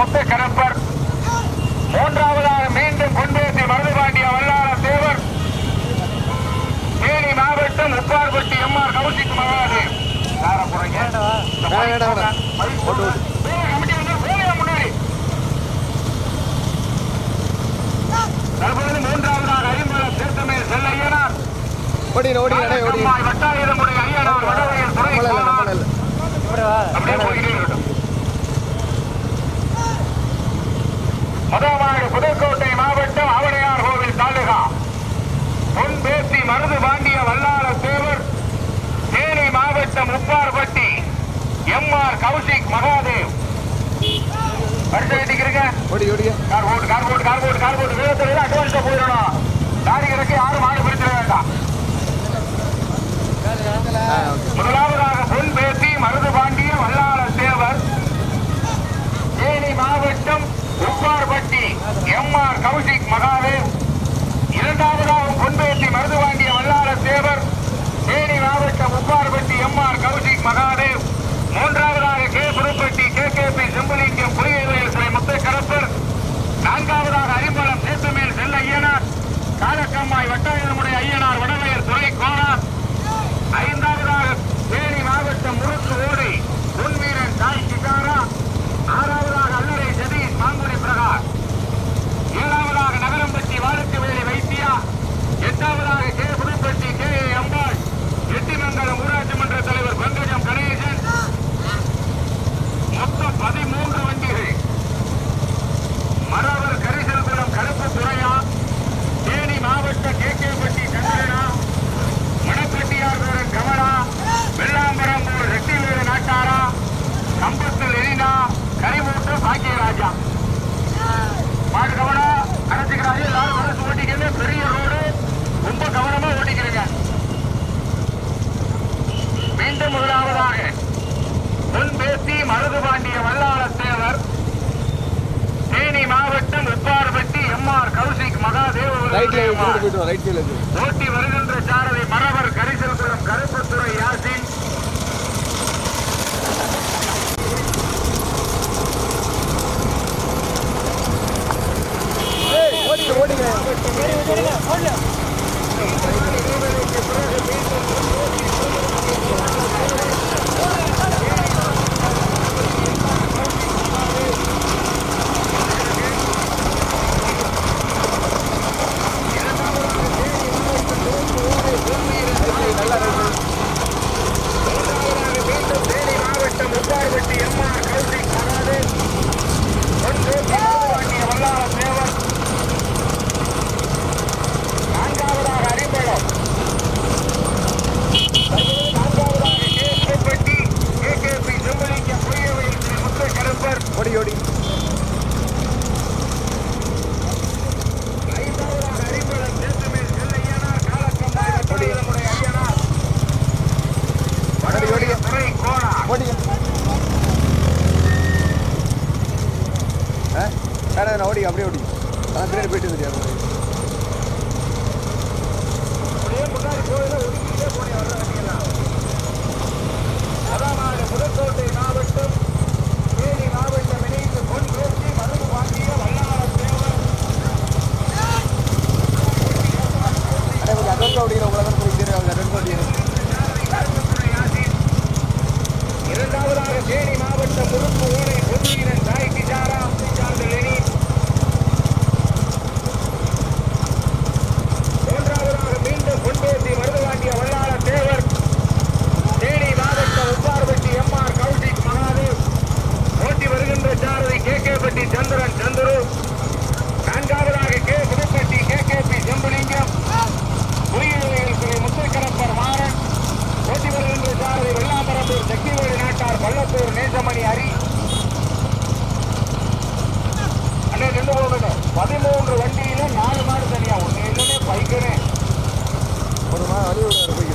முத்து கடற்பர் மூன்றாவதாக மீண்டும் குன்றேற்றி மருதுபாண்டிய வல்லார தேவர். தேனி மாவட்டம் உப்பார்பட்டி எம்ஆர் கவுசிக்கு மகாது மூன்றாவதாக ஐம்பது தீர்த்தமே செல்லையனார். ஓடி ஓடி ஓடி வட்டாயிரம் அப்படியே போய் முதலாவது புதுக்கோட்டை மாவட்டம் ஆவடையார் கோவில் தாலுகா. பொன் பேசி மருது பாண்டிய வல்லார தேவர் தேனி மாவட்டம் உப்பார்பட்டி எம் ஆர் கௌஷிக் மகாதேவ் அடுத்த வீட்டுக்கு இருங்க கார் போட்டு கார் போட்டு கார் போட்டு கார் யாரும் ஆடு பிடிச்சிட வேண்டாம். முதலாவதாக பொன் பேசி மருது பாண்டிய வல்லாள தேவர் தேனி மாவட்டம் அப்பார்பட்டி எம் ஆர் கௌஷிக் மகாதேவ் இரண்டாவதாக பொன்பேட்டி மருதுவாங்கிய வல்லார சேவர் தேனி மாவட்டம் உப்பார்பட்டி எம் ரைட் சைடுல இருக்கு ஓட்டி வருகின்ற சாரதி மரவர் கரிசல் குளம் கருப்புத்துறை யாசின். ஓடிங்க ஓடிங்க ஓடல வேற எதனா ஓடி அப்படியே ஓடி. அதான் பின்னாடி போயிட்டு இருந்துட்டு புதுக்கோட்டை மாவட்டம் தேனி மாவட்டம் இணைந்து பொன்கோட்டி மருந்து வாங்கிய வல்லாளர் தேவர். அட்வன்ஸ் ஓடிக்கிற உலகம் குறிக்கிறது அவங்க அட்வன்ஸ் ஓடிக்கிறது இரண்டாவதாக தேனி மாவட்டம் முழுப்பு பேர் நேசமணி அரி. அண்ணே நின்று போகணும் பதிமூன்று வண்டியில நாலு மாடு தனியா. ஒன்று இல்லைன்னே பைக்குன்னு ஒரு மாதிரி அறிவு போய்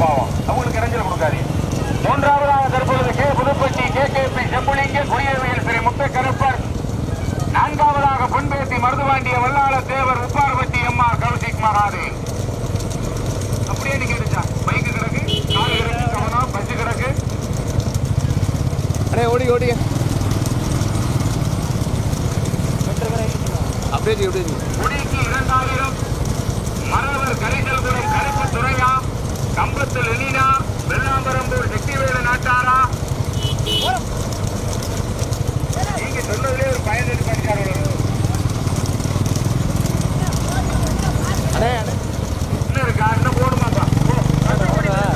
பாவம். அவங்களுக்கு இடைஞ்சல் கொடுக்காதீங்க மூன்றாவதாக தற்பொழுது K. Puthupatti K. K. P. Sembulinga குடியரவையில் Sri Mutha Karuppar நான்காவதாக பொன்பேசி மருதுவாண்டிய வல்லாள தேவர் உப்பார்பட்டி எம்ஆர் கௌசிக் மகாதேவ். அப்படியே நீங்க பைக்கு கிடக்கு கார் கிடக்கு கவனம் பஸ் கிடக்கு. அண்ணே ஓடி ஓடி. அப்படியே அப்படியே. குடிக்கு இரண்டாயிரம் மரவர் கரிசல்குளம் கருப்பு துறையா கம்பத்து லெனினா வெள்ளாம்பரம்பூர் சக்திவேலு நாட்டாரா நீங்க சொன்னதுலேயே ஒரு பதினெட்டு படிச்சாரு அண்ணே அண்ணே இன்னும் இருக்கா இன்னும் போடுமாப்பா போ. ஆ?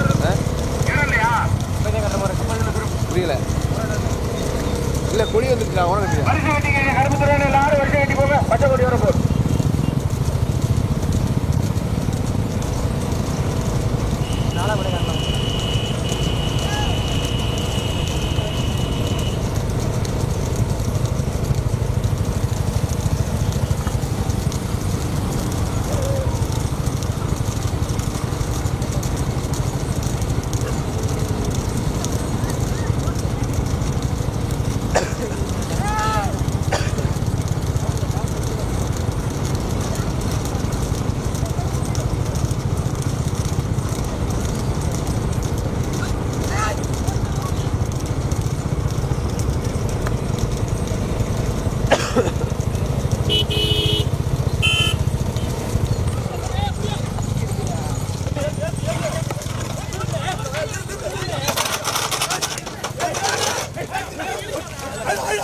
இடம் இல்லையா புரியல இல்ல குழி வந்துருக்கா உனக்கு கட்டியா வரிசை கட்டிங்க கருப்பு துறையில எல்லாரும் வரிசை கட்டி போங்க பச்சை கொடி வர போகுது காரு காரு காரு கை போகா. முதலாவது தேனி மாவட்டம் முழுக்கு ஓடை பொன்வீரன் தாய் கிஷாரா இரண்டாவதாக கே புதுப்பட்டி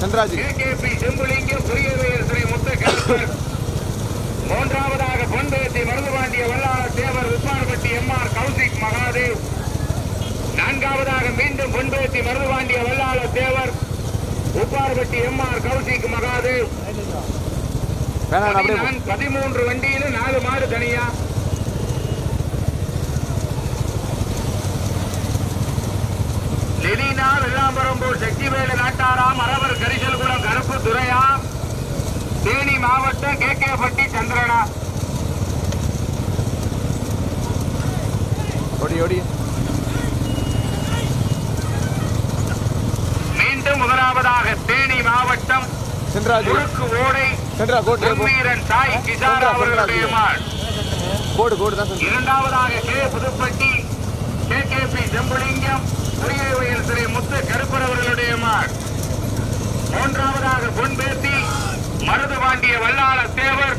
சந்திராஜ் கேகேபி செம்புலிங்கம் புரியவே முத்த கருப்பர் மூன்றாவதாக பொன்பேத்தி மருதுபாண்டிய வல்லாள தேவர் உப்பார்பட்டி எம்ஆர் கௌசிக் மகாதேவ். நான்காவதாக மீண்டும் பொன்பேத்தி மருதுபாண்டிய வல்லாள தேவர் உப்பார்பட்டி எம்ஆர் கௌசிக் மகாதேவ். பதிமூன்று வண்டியில நாலு மாடு தனியா. லெனினா வெள்ளாம்பரம்பூர் சக்திவேலு நாட்டாராம் தேனி மாவட்டம் கே கே பட்டி சந்திரனா. ஓடி ஓடி. மீண்டும் முதலாவதாக தேனி மாவட்டம் ஓடை சாய் கிசார் அவர்களுடைய மாள் கோடு கோடு தான் இரண்டாவதாக K Puthupatti K K P Sembulingam புரியவையில் Sri Muthu Karuppar அவர்களுடைய மாள் மூன்றாவதாக பொன்பேத்தி மருதுபாண்டிய வல்லாள தேவர்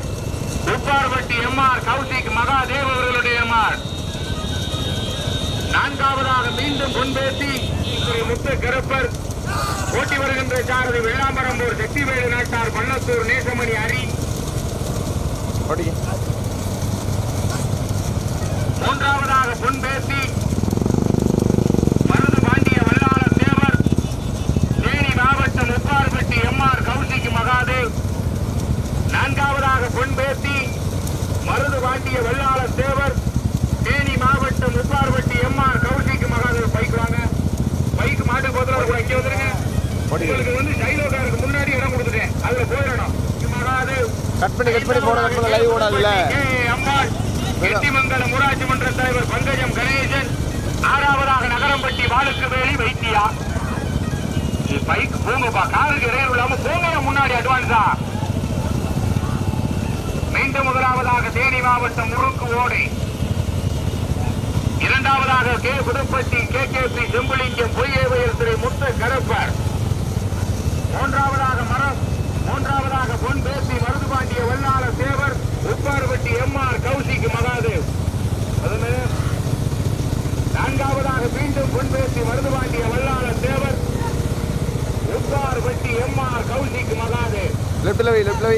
உப்பார்பட்டி எம்ஆர் கௌசிக் மகாதேவ் அவர்களுடைய மாள் நான்காவதாக மீண்டும் பொன்பேத்தி ஸ்ரீ முத்து கருப்பர். ஓட்டி வருகின்ற சாரதி வெள்ளாம்பரம்பூர் சக்திவேலு நாட்டார் பள்ளத்தூர் நேசமணி அரி. மூன்றாவதாக பொன்பேசி மருது பாண்டிய வல்லாள தேவர் தேனி மாவட்டம் உப்பார்பட்டி எம்ஆர் கௌசிக் மகாதேவ் நான்காவதாக பொன்பேசி மருது பாண்டிய வல்லாள தேவர் தேனி மாவட்டம் உப்பார்பட்டி எம்ஆர் கௌசிக் மகாதேவ் பைக் வாங்க பைக் மாட்டு போதுல கூட இங்க வந்துருங்க ஓடி உங்களுக்கு வந்து டைலோகாருக்கு முன்னாடி இடம் கொடுத்துட்டேன் அதுல போயிடணும் மகாதேவ் கட் பண்ணி கட் பண்ணி போட கட் பண்ண லைவ் ஓடாதுல்ல கே. அம்மாள் எட்டிமங்கலம் ஊராட்சி மன்ற தலைவர் பங்கஜம் கணேசன் ஆறாவதாக காலுக்கு வாழுக்கு வேலி வைத்தியா? பைக் போங்கப்பா. காருக்கு இடையில் இல்லாம போங்க முன்னாடி அட்வான்ஸா மீண்டும் முதலாவதாக தேனி மாவட்டம் முறுக்கு ஓடை. இரண்டாவதாக K. Puduppatti K. K. P. Sembulingam பொய்யேவையர் Thiru Muthu Karuppar மூன்றாவதாக மரம். மூன்றாவதாக பொன் பேசி மருதுபாண்டிய வல்லாள தேவர் உப்பார்பட்டி எம்ஆர் கௌசிக்கு மகாதேவ். அதுமே நான்காவதாக மீண்டும் பொன் பேசி மருதுபாண்டிய வல்லாள தேவர் உப்பார்பட்டி எம்ஆர் கௌசிக் மகாதேவ். லெஃப்ட்ல வை லெஃப்ட்ல வை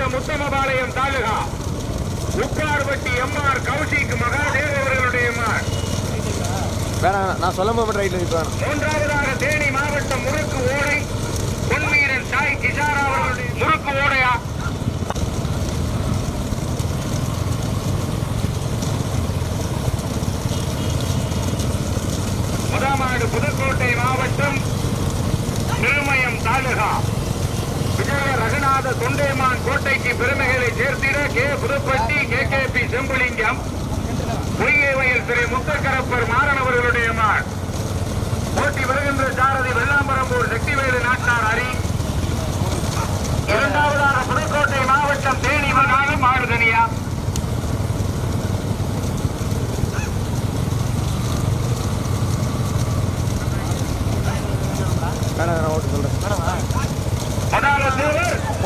மாவட்டம் உத்தமபாளையம் தாலுகா. உப்பார்பட்டி எம்ஆர் கௌசிக் மகாதேவ் அவர்களுடைய வேணாம் நான் ரைட்டில் இப்போ வேணாம். மூன்றாவதாக தேனி மாவட்டம் முறுக்கு ஓடை. பொன்வீரன் சாய் கிஷாரா அவர்களுடைய முறுக்கு ஓடையா? முதமாடு புதுக்கோட்டை மாவட்டம் திருமயம் தாலுகா. ரகுநாத தொண்டைமான் கோட்டைக்கு பெருமைகளை சேர்த்திட K. Puthupatti K. K. P. Sembulingam பொய்கை வயல் திரு. முத்தக்கரப்பர் மாறனவர்களுடைய மாள் போட்டி வருகின்ற சாரதி வெள்ளாம்பரம்பூர் சக்திவேலு நாட்டார் அரி இரண்டாவதாக புதுக்கோட்டை மாவட்டம் தேனி மகாலும் மாறுதனியா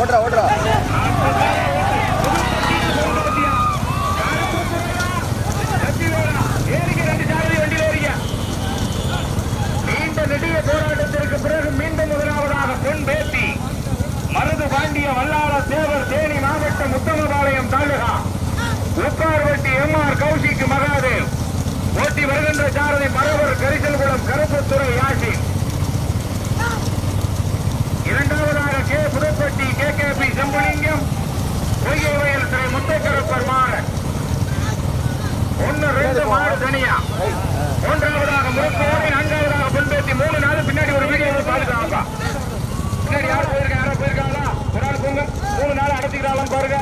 ஓடுறா ஓடுறா. பாண்டிய வல்லாள தேவர் தேனி மாவட்டம் முத்தமபாளையம் taluka. Upparvatti M R Kaushik Mahadev. ஓட்டி வருகின்ற சாரதி பரவர் கரிசல்குளம் கருப்புத்துறை யாசி இரண்டாவது கேபி கே பி செம்புலிங்கம் பொய்ய வயல் திரை முத்தைக்கருப்பர் மாறன் ஒன்னு ரெண்டு மாடு தனியா? ஒன்றாவதாக முறுக்கோடி நான்காவதாக பொன்பேத்தி மூணு நாலு பின்னாடி ஒரு வீடியோ பாத்துக்காங்கப்பா பின்னாடி யாரும் போயிருக்கா? யாரோ போயிருக்காங்களா? ஒரு ஆள் போங்க. மூணு நாள் அடைச்சிக்கிறாங்களாம் பாருங்க.